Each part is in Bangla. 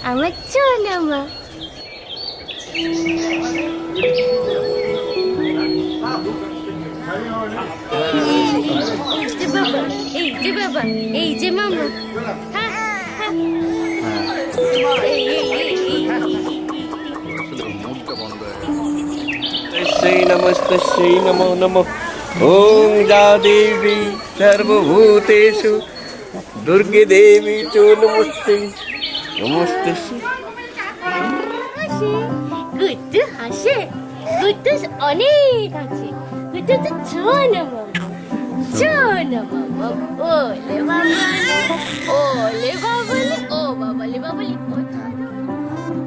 আমার চোনামা এই যে বাবা এই যে বাবা এই যে মামা সেই নমস্তে সেই ওম যা দেবী সর্বভূতেষু দুর্গে দেবী চো নমস্তে सर्वभूतेषु दुर्गे देवी चो नमस्ते नमस्ते হাসে গুড্ডু হাসে গুড্ডু অনেক আছে গুড্ডু তো সোনা মামা সোনা মামা ওলে বাবালে ওলে বাবালে ও বাবালে বাবালে ও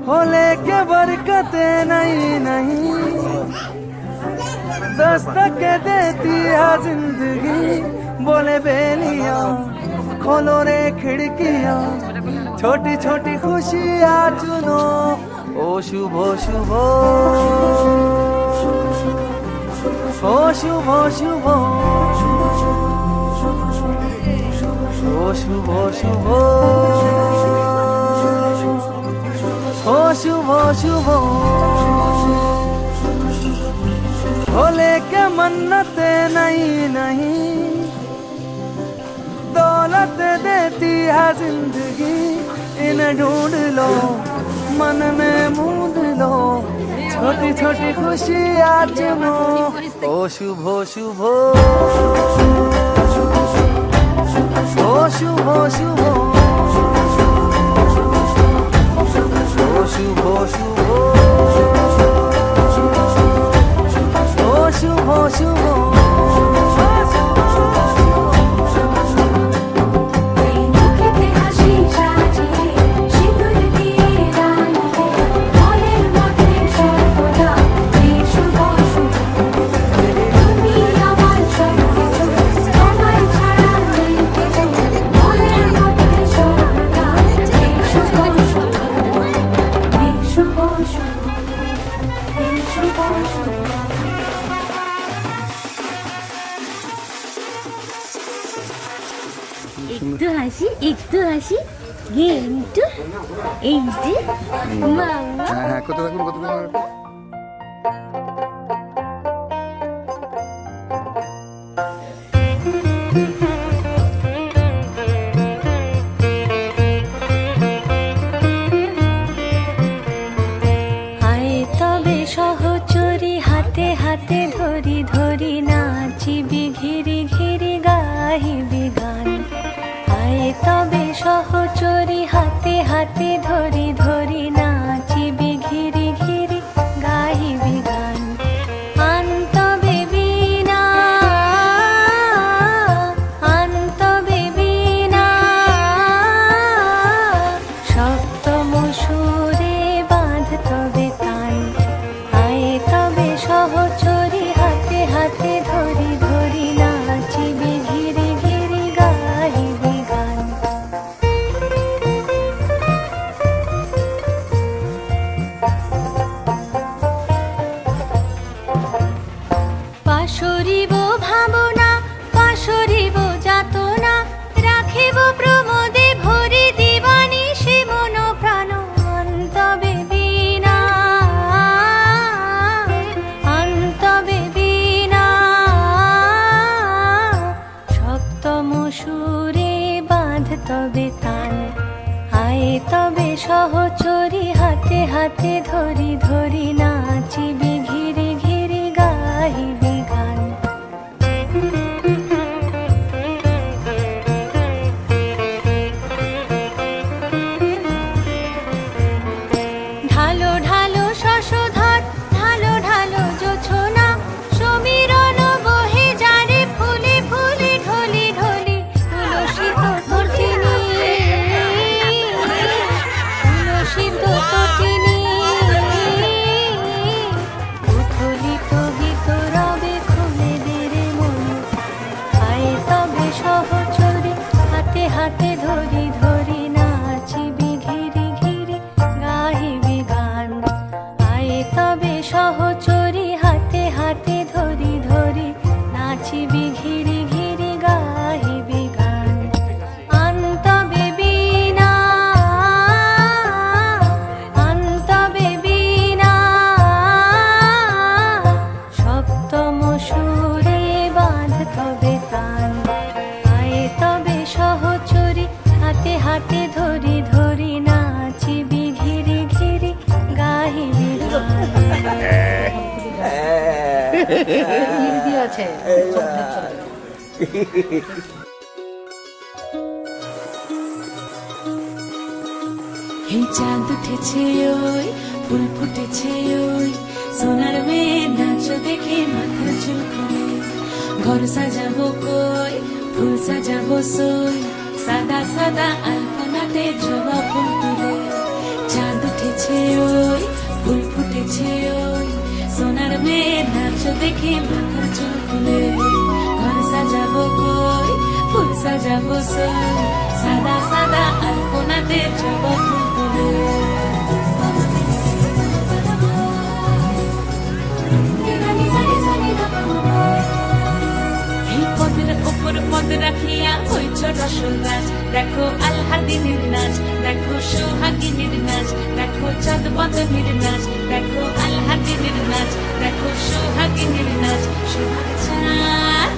होले के बरकते नहीं नहीं दस्तक देती है जिंदगी बोले बेलिया खोलो रे खिड़कियां छोटी छोटी खुशियाँ चुनो ओ शुभ शुभ ओ शुभ शुभ ओ शुभ शुभ ओ शुभ शुभ भोले के मन्नत नहीं नहीं दौलत देती है जिंदगी इन ढूंढ लो मन में मूंद लो छोटी छोटी खुशियाँ चुनो ओ शुभ शुभ কিন্তু এই যে হ্যাঁ হ্যাঁ থাকুন থাকুন হাতে হাতে ধরি ধরি নাচিবি সহচরি হাতে হাতে ধরি ধরি নাচিবি সপ্তম সুরে বাঁধ তবে তান। আয়ে তবে সহচরি হাতে হাতে ধরি ধরি নাচিবি ঘিরে ঘিরে গাহিবি। আছে এই চাঁদ উঠেছে ওই ফুল ফুটেছে ওই সোনার মেয়ে নাচ দেখে মাথা চুল খুলে। ঘর সাজাবো কই ফুল সাজাবো সই সাদা সাদা আলপনাতে জবা ফুল তুলে। চাঁদ উঠেছে ওই ফুল ফুটেছে ওই সোনার মেয়ে নাচ দেখে মাথা চুল খুলে ঘর সাজাবো কই ফুল সাজাবো সাদা সাদা আলপনাতে জবা ওপর পদ রাখিয়া হইছ রসরাজ। দেখো আল্লাদিনীর নাচ দেখো সোহাগিনীর নাচ দেখো চাঁদ বদনীর নাচ দেখো আল্লাদিনীর নাচ দেখো সোহাগিনীর নাচ সোহাগ চাঁদ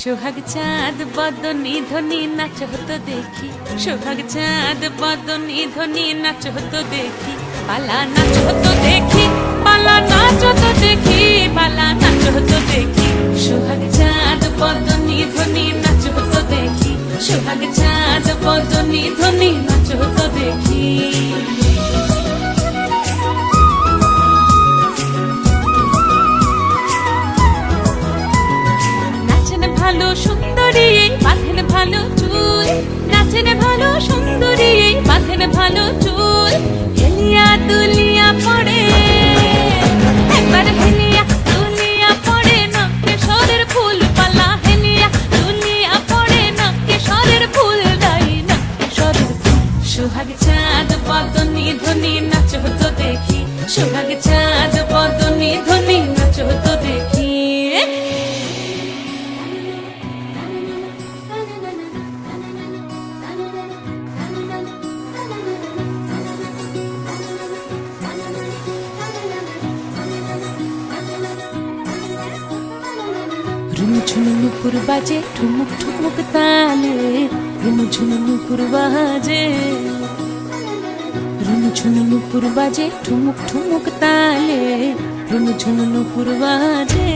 সোহাগ চাঁদ বদনী ধ্বনি নাচ হতো দেখি, সোহাগ চাঁদ বদনী ধ্বনি নাচ হতো দেখি, পালা নাচ হতো দেখি, পালা নাচ হতো দেখি, পালা নাচ হতো দেখি। সোহাগ চাঁদ বদনী ধ্বনি, নাচ হতো দেখি। সোহাগ চাঁদ বদনী ধ্বনি, নাচ হতো দেখি। নাচেন ভালো সুন্দরী, বাঁধেন ভালো চুল। নাচেন ভালো সুন্দরী, বাঁধেন ভালো চুল। হেলিয়া দুলিয়া পড়ে বদনী ধ্বনি নাচ হতো দেখি। সোহাগ চাঁদ বদনী ধ্বনি নাচ হতো দেখি। রুমু নুপুর বাজে, ঠুমুক ঠুমুক তালে রুমু নুপুর বাজে। রুমু ঝুনু বাজে ঠুমুক ঠুমুক তালে, ঝুনু নুপুর বাজে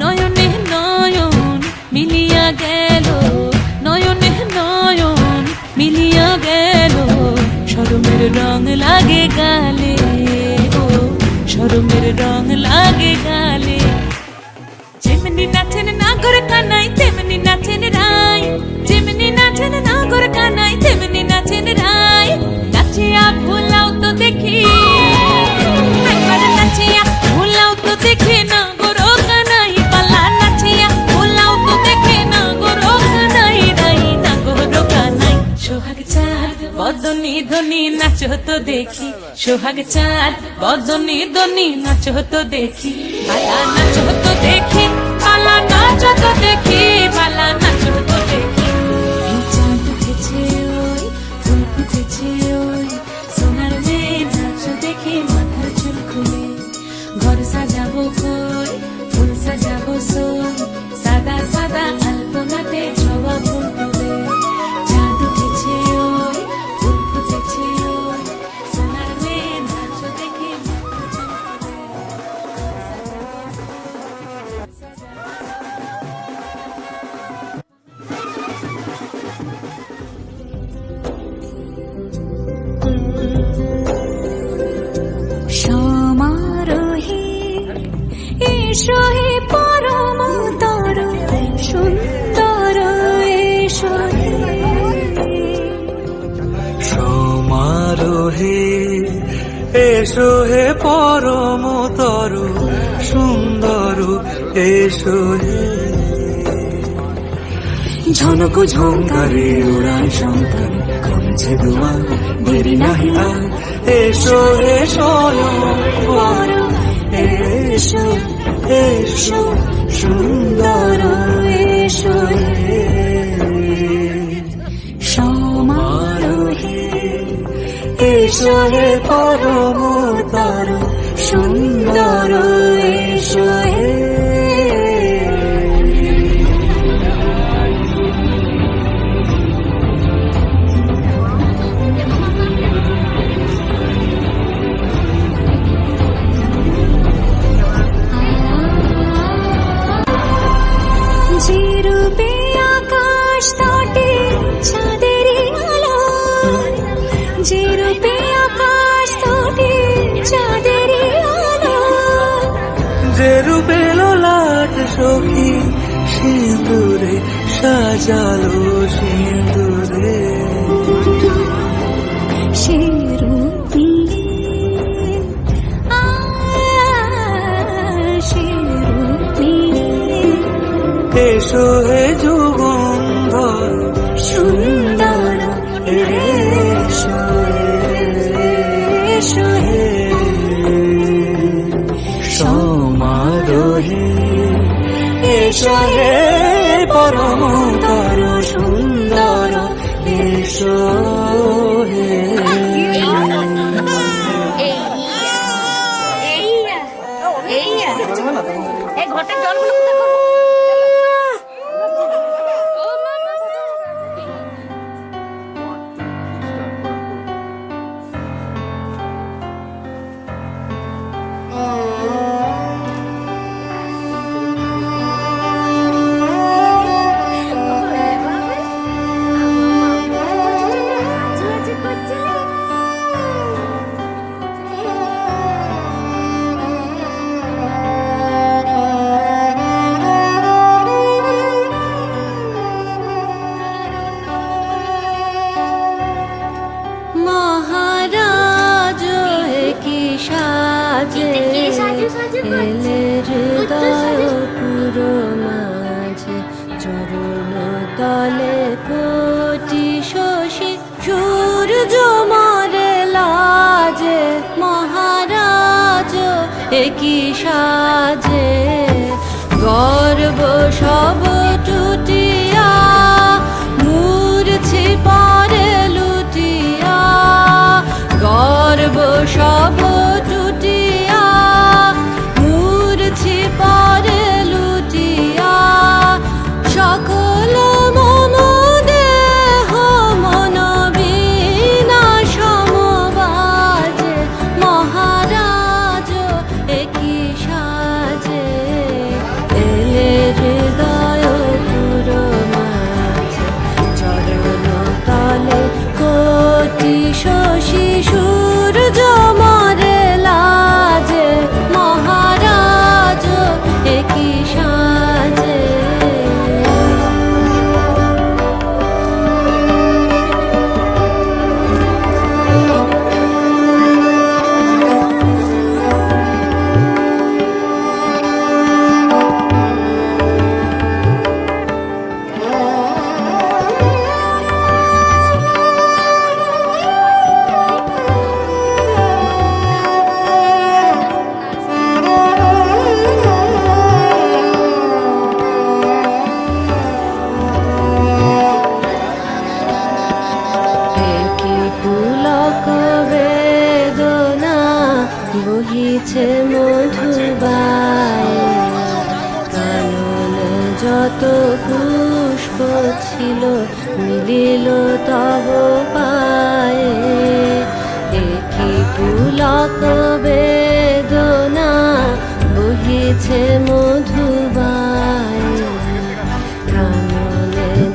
নয়নে নয়ন মিলিয়া গেল, নয়নে নয়ন মিলিয়া গেল, শরমের রং লাগে গালে, ও শরমের রং লাগে গালে। যেমনি নাচেন নাগর কানাই তেমনি নাচেন রাই যেমনি নাচেন নাগর কানাই তেমনি নাচেন রাই নাচিয়া ভুলাও তো দেখি। একবার নাচিয়া তো দেখি নাগর কানাই পালা নাচিয়া, ভুলাও তো দেখি নাগর কানাই রাই নাগর কানাই সোহাগ চাঁদ, বদনি ধ্বনি, নাচ তো দেখি। সোহাগ চাঁদ, বদনি ধ্বনি, নাচ তো দেখি। পালা নাচ তো দেখি, পালা নাচ তো দেখি। এসো ঝনক ঝঙ্কারে উড়ায় শঙ্কর কমছে দুয়া দেরি নাহি আর এসো এসো এসো এসো সুন্দর এসো। সমারোহে এসো হে পরম তরু সুন্দর এসো ঘটের জলগুলো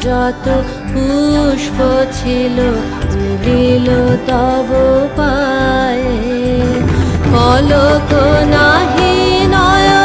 যত পুষ্প ছিল দিল তব পায়ে। পলক নাহি নয়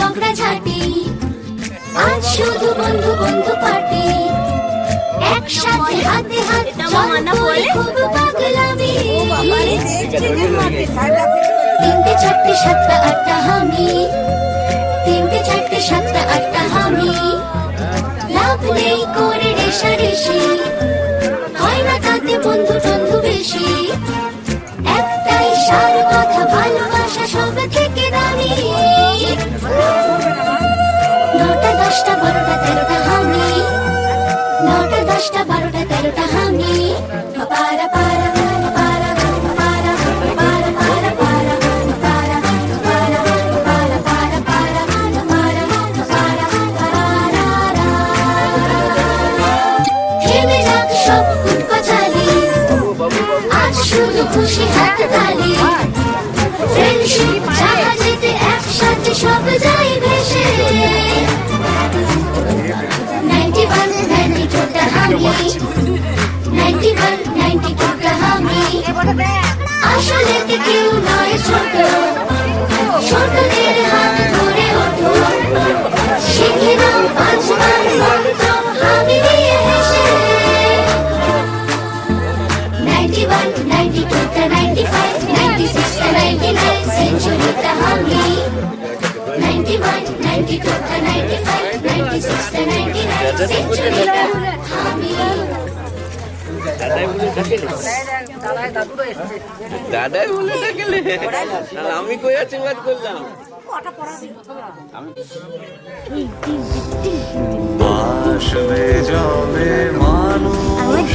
ঝগড়া ঝাঁটি আজ শুধু বন্ধু বন্ধু পার্টি। একসাথে হাতে হাত মানা বলে? খুব পাগলামি। তিনটে চারটে সাতটা আটটা হামি। তিনটে চারটে সাতটা আটটা হামি। লাভ নেই করে রেশারেশি। হয় না তাতে বন্ধু টন্ধু বেশি। একটাই সার কথা ভালোবাসা সব থেকে দামি। বারোটা তেরোটা হামি নটা দশটা বারোটা তেরোটা হামি হাতে কেউ নয় ছোট ছোটদের হাত ধরে ওঠো শিখে নাও মন্ত্র হাবি দিয়ে হেসে নাইনটি ওয়ান নাইনটি টুটা নাইনটি ফাইভ নাইনটি সিক্সটা নাইনটি নাইন সেঞ্চুরিটা হাবি নাইনটি ওয়ান নাইনটি টুটা নাইনটি ফাইভ নাইনটি সিক্সটা নাইনটি নাইন সেঞ্চুরিটা হাবি দাদাই ডাকলে। আর আমি কই আশীর্বাদ করলাম? আসবে যাবে মানুষ